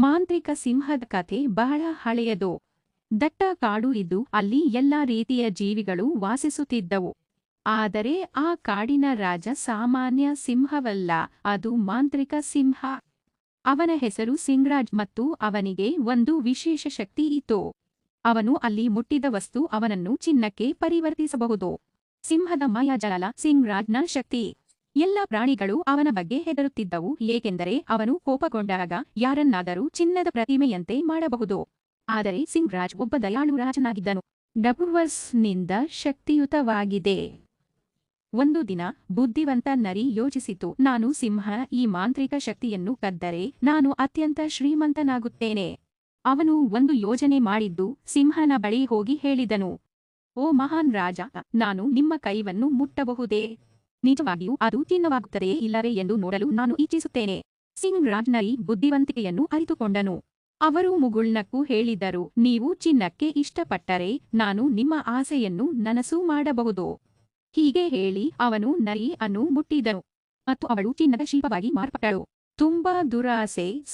ಮಾಂತ್ರಿಕ ಸಿಂಹದ ಕಥೆ ಬಹಳ ಹಳೆಯದು. ದಟ್ಟ ಕಾಡು ಇದ್ದು ಅಲ್ಲಿ ಎಲ್ಲಾ ರೀತಿಯ ಜೀವಿಗಳು ವಾಸಿಸುತ್ತಿದ್ದವು. ಆದರೆ ಆ ಕಾಡಿನ ರಾಜ ಸಾಮಾನ್ಯ ಸಿಂಹವಲ್ಲ, ಅದು ಮಾಂತ್ರಿಕ ಸಿಂಹ. ಅವನ ಹೆಸರು ಸಿಂಗ್ರಾಜ್ ಮತ್ತು ಅವನಿಗೆ ಒಂದು ವಿಶೇಷ ಶಕ್ತಿ ಇತ್ತು. ಅವನು ಅಲ್ಲಿ ಮುಟ್ಟಿದ ವಸ್ತು ಅವನನ್ನು ಚಿನ್ನಕ್ಕೆ ಪರಿವರ್ತಿಸಬಹುದು. ಸಿಂಹದ ಮಾಯಾಜಾಲ ಸಿಂಗ್ರಾಜ್ನ ಶಕ್ತಿ. ಎಲ್ಲ ಪ್ರಾಣಿಗಳು ಅವನ ಬಗ್ಗೆ ಹೆದರುತ್ತಿದ್ದವು, ಏಕೆಂದರೆ ಅವನು ಕೋಪಗೊಂಡಾಗ ಯಾರನ್ನಾದರೂ ಚಿನ್ನದ ಪ್ರತಿಮೆಯಂತೆ ಮಾಡಬಹುದು. ಆದರೆ ಸಿಂಗ್ರಾಜ್ ಒಬ್ಬ ದಯಾಳು ರಾಜನಾಗಿದ್ದನು. ಡಬುವರ್ಸ್ನಿಂದ ಶಕ್ತಿಯುತವಾಗಿದೆ. ಒಂದು ದಿನ ಬುದ್ಧಿವಂತ ನರಿ ಯೋಚಿಸಿತು, ನಾನು ಸಿಂಹ, ಈ ಮಾಂತ್ರಿಕ ಶಕ್ತಿಯನ್ನು ಕದ್ದರೆ ನಾನು ಅತ್ಯಂತ ಶ್ರೀಮಂತನಾಗುತ್ತೇನೆ. ಅವನು ಒಂದು ಯೋಜನೆ ಮಾಡಿದ್ದು, ಸಿಂಹನ ಬಳಿ ಹೋಗಿ ಹೇಳಿದನು, ಓ ಮಹಾನ್ ರಾಜ, ನಾನು ನಿಮ್ಮ ಕೈವನ್ನು ಮುಟ್ಟಬಹುದೇ? ನಿಜವಾಗಿಯೂ ಅದು ಚಿನ್ನವಾಗುತ್ತದೆಯೇ ಇಲ್ಲವೇ ಎಂದು ನೋಡಲು ನಾನು ಇಚ್ಛಿಸುತ್ತೇನೆ. ಸಿಂಗ್ ರಾಜ್ನರಿ ಬುದ್ಧಿವಂತಿಕೆಯನ್ನು ಅರಿತುಕೊಂಡನು. ಅವರು ಮುಗುಳ್ನಕ್ಕೂ ಹೇಳಿದ್ದರು, ನೀವು ಚಿನ್ನಕ್ಕೆ ಇಷ್ಟಪಟ್ಟರೆ ನಾನು ನಿಮ್ಮ ಆಸೆಯನ್ನು ನನಸು ಮಾಡಬಹುದು. ಹೀಗೆ ಹೇಳಿ ಅವನು ನರಿ ಅನ್ನು ಮುಟ್ಟಿದನು. ಮತ್ತು ಅವಳು ಚಿನ್ನದ ಶಿಲ್ಪವಾಗಿ ಮಾರ್ಪಟ್ಟಳು. ತುಂಬಾ ದುರಾಸೆ